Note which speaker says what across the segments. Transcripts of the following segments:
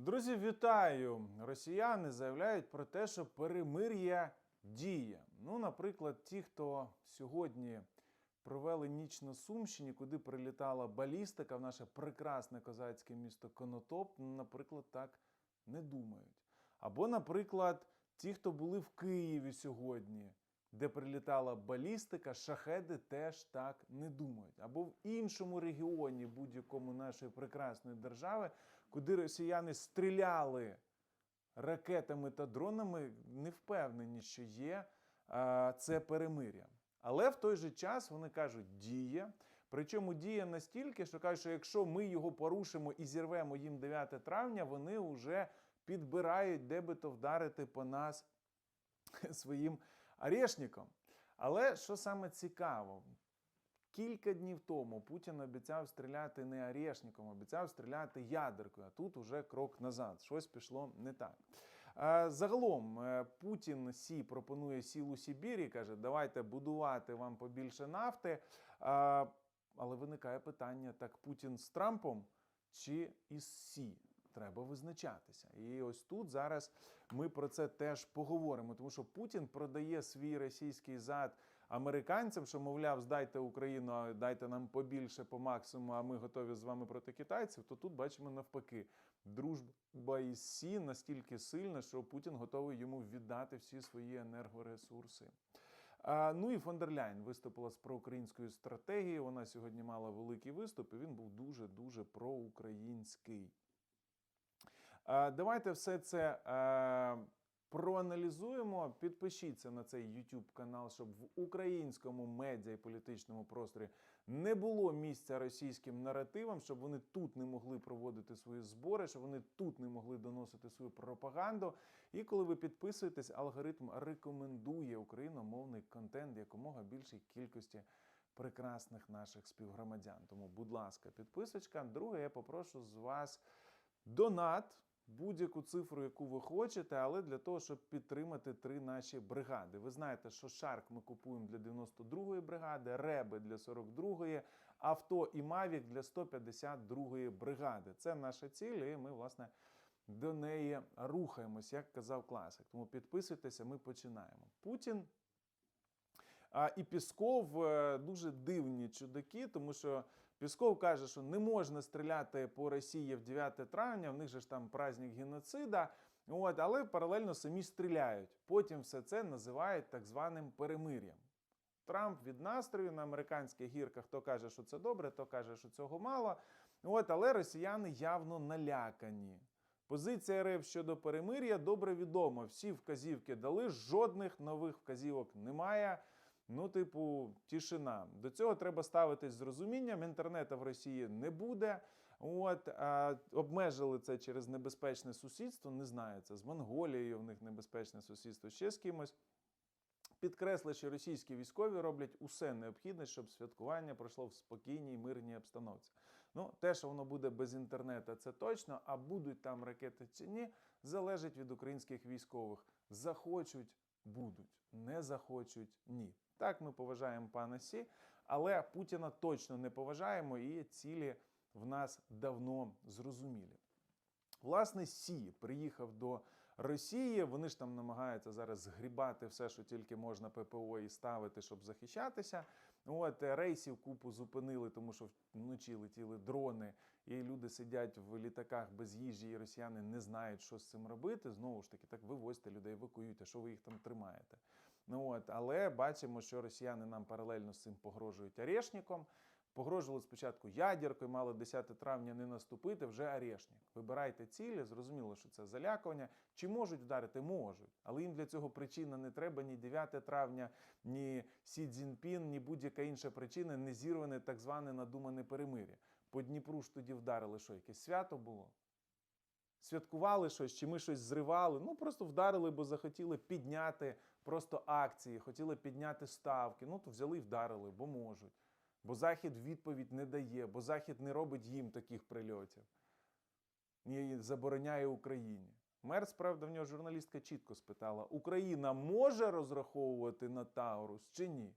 Speaker 1: Друзі, вітаю! Росіяни заявляють про те, що перемир'я діє. Ну, наприклад, ті, хто сьогодні провели ніч на Сумщині, куди прилітала балістика в наше прекрасне козацьке місто Конотоп, ну, наприклад, так не думають. Або, наприклад, ті, хто були в Києві сьогодні, де прилітала балістика, шахеди теж так не думають. Або в іншому регіоні будь-якому нашої прекрасної держави, куди росіяни стріляли ракетами та дронами, не впевнені, що є це перемир'я. Але в той же час вони кажуть, діє. Причому діє настільки, що кажуть, що якщо ми його порушимо і зірвемо їм 9 травня, вони вже підбирають, де би то вдарити по нас своїм арешником. Але що саме цікаво, кілька днів тому Путін обіцяв стріляти не арешником, обіцяв стріляти ядеркою. А тут уже крок назад. Щось пішло не так. Е, Загалом е, Путін Сі пропонує сілу Сибірі, каже, давайте будувати вам побільше нафти. Е, Але виникає питання: так Путін з Трампом чи із Сі? Треба визначатися. І ось тут зараз ми про це теж поговоримо, тому що Путін продає свій російський зад американцям, що, мовляв, здайте Україну, дайте нам побільше по максимуму, а ми готові з вами проти китайців. То тут бачимо навпаки, дружба із Сі настільки сильна, що Путін готовий йому віддати всі свої енергоресурси. А, ну і фон дер Ляйн виступила з проукраїнською стратегією. Вона сьогодні мала великий виступ, і він був дуже дуже проукраїнський. Давайте все це е, проаналізуємо. Підпишіться на цей YouTube канал, щоб в українському медіа і політичному просторі не було місця російським наративам, щоб вони тут не могли проводити свої збори, щоб вони тут не могли доносити свою пропаганду. І коли ви підписуєтесь, алгоритм рекомендує україномовний контент якомога більшій кількості прекрасних наших співгромадян. Тому, будь ласка, підписочка. Друге, я попрошу з вас донат. Будь-яку цифру, яку ви хочете, але для того, щоб підтримати три наші бригади. Ви знаєте, що Шарк ми купуємо для 92-ї бригади, Реби для 42-ї, авто і Мавік для 152-ї бригади. Це наша ціль, і ми, власне, до неї рухаємось, як казав класик. Тому підписуйтеся, ми починаємо. Путін а, і Пісков е, дуже дивні чудаки, тому що Пісков каже, що не можна стріляти по Росії в 9 травня, в них же ж там праздник геноцида. От, але паралельно самі стріляють. Потім все це називають так званим перемир'ям. Трамп від настрою на американських гірках то каже, що це добре, то каже, що цього мало. От, але росіяни явно налякані. Позиція РФ щодо перемир'я добре відома. Всі вказівки дали, жодних нових вказівок немає. Ну, типу, тишина. До цього треба ставитись з розумінням. Інтернету в Росії не буде. От а, обмежили це через небезпечне сусідство. Не знаю, це з Монголією в них небезпечне сусідство, ще з кимось. Підкресли, що російські військові роблять усе необхідне, щоб святкування пройшло в спокійній мирній обстановці. Ну, те, що воно буде без інтернету, це точно. А будуть там ракети чи ні, залежить від українських військових. Захочуть, будуть, не захочуть ні. Так, ми поважаємо пана Сі, але Путіна точно не поважаємо, і цілі в нас давно зрозумілі. Власне, Сі приїхав до Росії. Вони ж там намагаються зараз згрібати все, що тільки можна ППО і ставити, щоб захищатися. От рейсів купу зупинили, тому що вночі летіли дрони, і люди сидять в літаках без їжі, і росіяни не знають, що з цим робити. Знову ж таки, так вивозьте людей, евакуюйте, що ви їх там тримаєте. Ну от, але бачимо, що росіяни нам паралельно з цим погрожують арешником. Погрожували спочатку ядеркою, мало 10 травня не наступити, вже арешник. Вибирайте цілі, зрозуміло, що це залякування. Чи можуть вдарити? Можуть. Але їм для цього причина не треба ні 9 травня, ні Сі Цзіньпін, ні будь-яка інша причина не зірване так зване надумане перемир'я. По Дніпру ж тоді вдарили, що якесь свято було. Святкували щось, чи ми щось зривали. Ну просто вдарили, бо захотіли підняти просто акції, хотіли підняти ставки. Ну то взяли і вдарили, бо можуть. Бо Захід відповідь не дає, бо Захід не робить їм таких прильотів. І забороняє Україні. Мерц, правда, в нього журналістка чітко спитала: Україна може розраховувати на Таурус чи ні?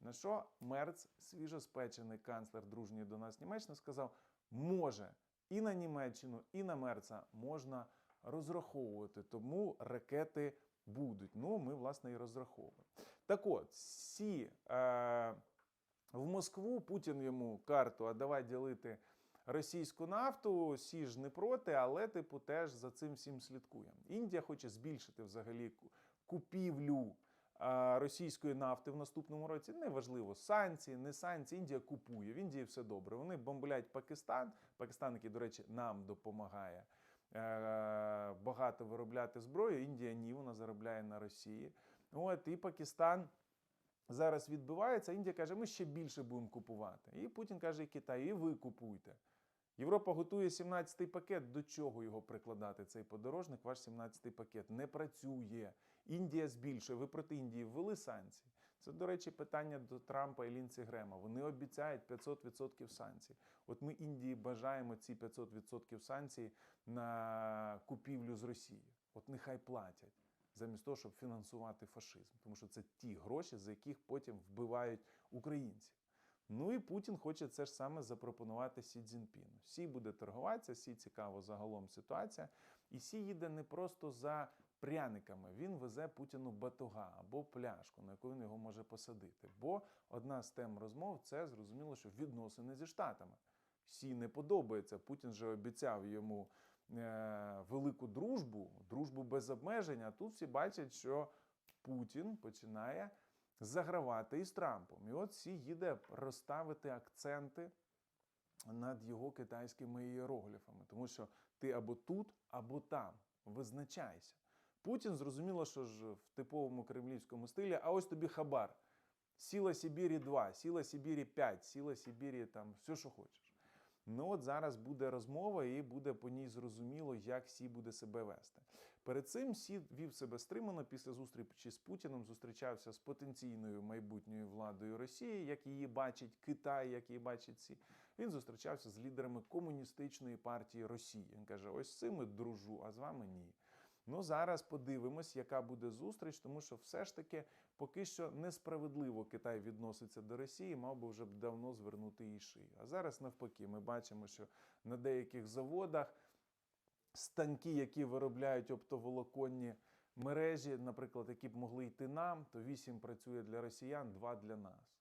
Speaker 1: На що Мерц, свіжоспечений канцлер дружньої до нас Німеччини, сказав: може. і на Німеччину, і на Мерца можна розраховувати. Тому ракети будуть. Ну, ми, власне, і розраховуємо. Так от, всі е, в Москву Путін йому карту, а давай ділити російську нафту. Сі ж не проти, але типу теж за цим всім слідкує. Індія хоче збільшити взагалі купівлю а, російської нафти в наступному році. Неважливо, санкції, не санкції. Індія купує. В Індії все добре. Вони бомблять Пакистан. Пакистан, який, до речі, нам допомагає е, багато виробляти зброю. Індія ні, вона заробляє на Росії. От і Пакистан. Зараз відбувається, Індія каже, ми ще більше будемо купувати. І Путін каже, і Китай, і ви купуйте. Європа готує 17-й пакет. До чого його прикладати? Цей подорожник, ваш 17-й пакет не працює. Індія збільшує. Ви проти Індії ввели санкції. Це, до речі, питання до Трампа і Лінці Грема. Вони обіцяють 500% санкцій. От ми Індії бажаємо ці 500% санкцій на купівлю з Росії. От нехай платять замість того, щоб фінансувати фашизм, тому що це ті гроші, за яких потім вбивають українців. Ну і Путін хоче це ж саме запропонувати Сі Цзіньпіну. Сі буде торгуватися, Сі цікаво загалом ситуація. І Сі їде не просто за пряниками. Він везе Путіну батога або пляшку, на яку він його може посадити. Бо одна з тем розмов це зрозуміло, що відносини зі штатами. Сі не подобається. Путін же обіцяв йому е, велику дружбу, дружбу без обмежень. А тут всі бачать, що Путін починає загравати із Трампом. І от Сі їде розставити акценти над його китайськими іерогліфами, тому що ти або тут, або там. Визначайся. Путін зрозуміло, що ж в типовому кремлівському стилі, а ось тобі хабар. Сіла Сибірі 2, сіла Сибірі 5, сіла Сибірі там все, що хочеш. Ну от зараз буде розмова, і буде по ній зрозуміло, як Сі буде себе вести. Перед цим Сі вів себе стримано після зустрічі з Путіним, зустрічався з потенційною майбутньою владою Росії, як її бачить Китай, як її бачить Сі. Він зустрічався з лідерами комуністичної партії Росії. Він каже: ось з цими дружу, а з вами ні. Ну зараз подивимось, яка буде зустріч, тому що все ж таки поки що несправедливо Китай відноситься до Росії, мав би вже б давно звернути їй шию. А зараз навпаки, ми бачимо, що на деяких заводах станки, які виробляють оптоволоконні мережі, наприклад, які б могли йти нам, то 8 працює для росіян, 2 для нас.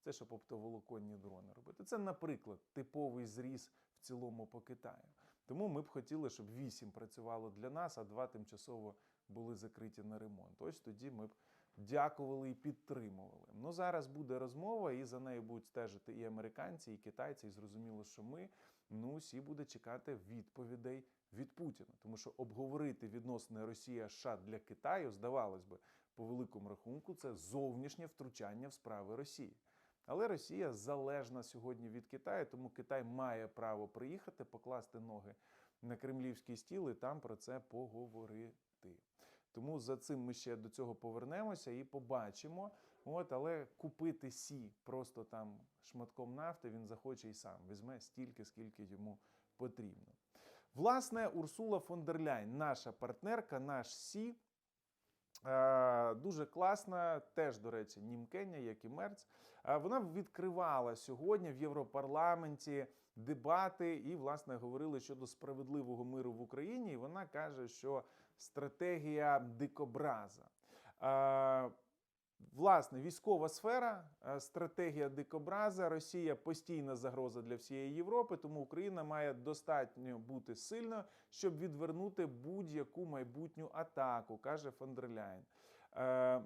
Speaker 1: Це щоб оптоволоконні дрони робити. Це, наприклад, типовий зріз в цілому по Китаю. Тому ми б хотіли, щоб 8 працювало для нас, а 2 тимчасово були закриті на ремонт. Ось тоді ми б дякували і підтримували. Ну зараз буде розмова, і за нею будуть стежити і американці, і китайці. І зрозуміло, що ми ну всі буде чекати відповідей від Путіна, тому що обговорити відносини Росія США для Китаю, здавалось би, по великому рахунку, це зовнішнє втручання в справи Росії. Але Росія залежна сьогодні від Китаю, тому Китай має право приїхати, покласти ноги на кремлівський стіл і там про це поговорити. Тому за цим ми ще до цього повернемося і побачимо. От, але купити сі просто там шматком нафти він захоче і сам візьме стільки, скільки йому потрібно. Власне, Урсула фон дер Ляйн, наша партнерка, наш сі. Е, Дуже класна, теж, до речі, німкеня, як і Мерц. Е, Вона відкривала сьогодні в Європарламенті дебати і, власне, говорили щодо справедливого миру в Україні. І вона каже, що стратегія дикобраза. Власне, військова сфера, е, стратегія дикобраза, Росія постійна загроза для всієї Європи, тому Україна має достатньо бути сильною, щоб відвернути будь-яку майбутню атаку, каже фон дер Ляйн. Е,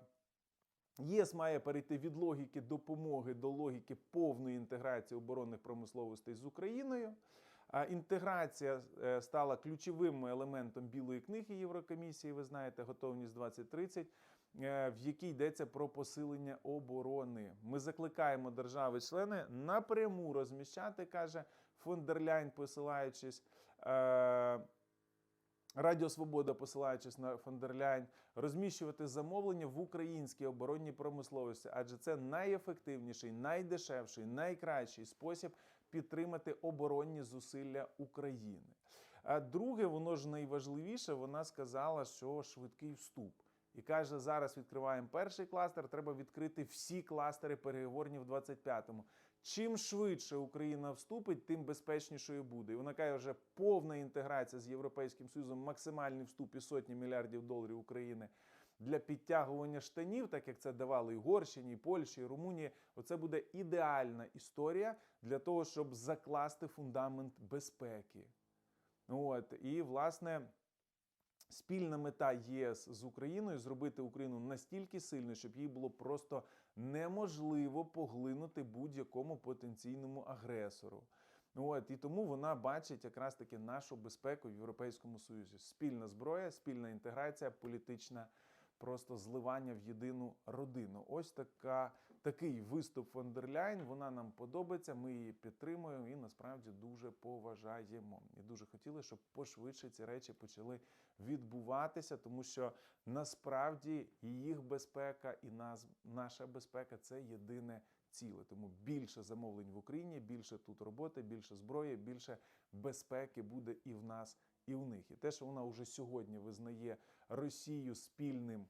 Speaker 1: ЄС має перейти від логіки допомоги до логіки повної інтеграції оборонних промисловостей з Україною. Інтеграція е, стала ключовим елементом Білої книги Єврокомісії. Ви знаєте, готовність 2030, е, в якій йдеться про посилення оборони. Ми закликаємо держави-члени напряму розміщати, каже фон дер Ляйн, посилаючись. е, Радіо Свобода, посилаючись на фон дер Ляйн, розміщувати замовлення в українській оборонній промисловості, адже це найефективніший, найдешевший, найкращий спосіб підтримати оборонні зусилля України. А друге, воно ж найважливіше, вона сказала, що швидкий вступ. І каже, зараз відкриваємо перший кластер, треба відкрити всі кластери переговорні в 25-му. чим швидше Україна вступить, тим безпечнішою буде. І вона каже, вже повна інтеграція з Європейським Союзом, максимальний вступ і сотні мільярдів доларів України для підтягування штанів, так як це давали і Угорщині, і Польщі, і Румунії. Оце буде ідеальна історія для того, щоб закласти фундамент безпеки. От і власне. Спільна мета єС з Україною зробити Україну настільки сильною, щоб їй було просто неможливо поглинути будь-якому потенційному агресору. От і тому вона бачить якраз таки нашу безпеку в Європейському Союзі. Спільна зброя, спільна інтеграція, політична просто зливання в єдину родину. Ось така такий виступ Фондерляйн. Вона нам подобається. Ми її підтримуємо і насправді дуже поважаємо. І дуже хотіли, щоб пошвидше ці речі почали відбуватися, тому що насправді їх безпека і нас, наша безпека це єдине ціле. Тому більше замовлень в Україні, більше тут роботи, більше зброї, більше безпеки буде і в нас, і в них. І те, що вона вже сьогодні визнає Росію спільним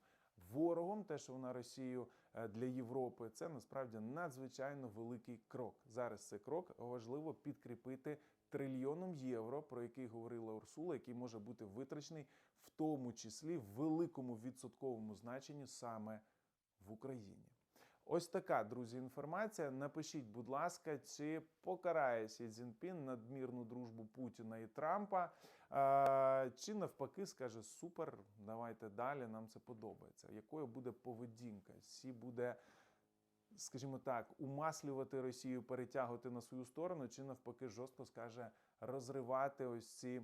Speaker 1: ворогом, те, що вона Росію е, для Європи, це насправді надзвичайно великий крок. Зараз цей крок важливо підкріпити трильйоном євро, про який говорила Урсула, який може бути витрачений в тому числі в великому відсотковому значенні саме в Україні. Ось така, друзі, інформація. Напишіть, будь ласка, чи покарає Сі Цзіньпін надмірну дружбу Путіна і Трампа, чи навпаки скаже супер, давайте далі, нам це подобається. Якою буде поведінка? Сі буде, скажімо так, умаслювати Росію, перетягувати на свою сторону, чи навпаки жорстко скаже розривати ось ці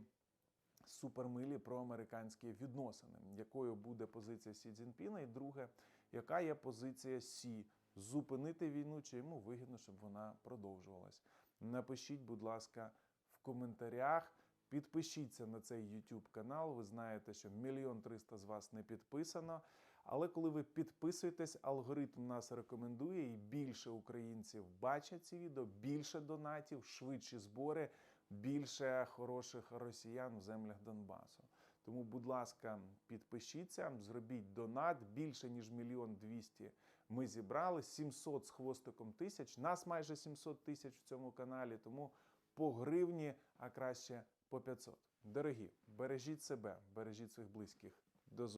Speaker 1: супермилі проамериканські відносини. Якою буде позиція Сі Цзіньпіна? І друге, яка є позиція Сі? Зупинити війну, чи йому вигідно, щоб вона продовжувалась? Напишіть, будь ласка, в коментарях. Підпишіться на цей YouTube канал. Ви знаєте, що мільйон триста з вас не підписано. Але коли ви підписуєтесь, алгоритм нас рекомендує, і більше українців бачать ці відео, більше донатів, швидші збори, більше хороших росіян в землях Донбасу. Тому, будь ласка, підпишіться, зробіть донат більше ніж мільйон двісті. Ми зібрали 700 з хвостиком тисяч. Нас майже 700 тисяч в цьому каналі. Тому по гривні, а краще по 500. Дорогі, бережіть себе, бережіть своїх близьких.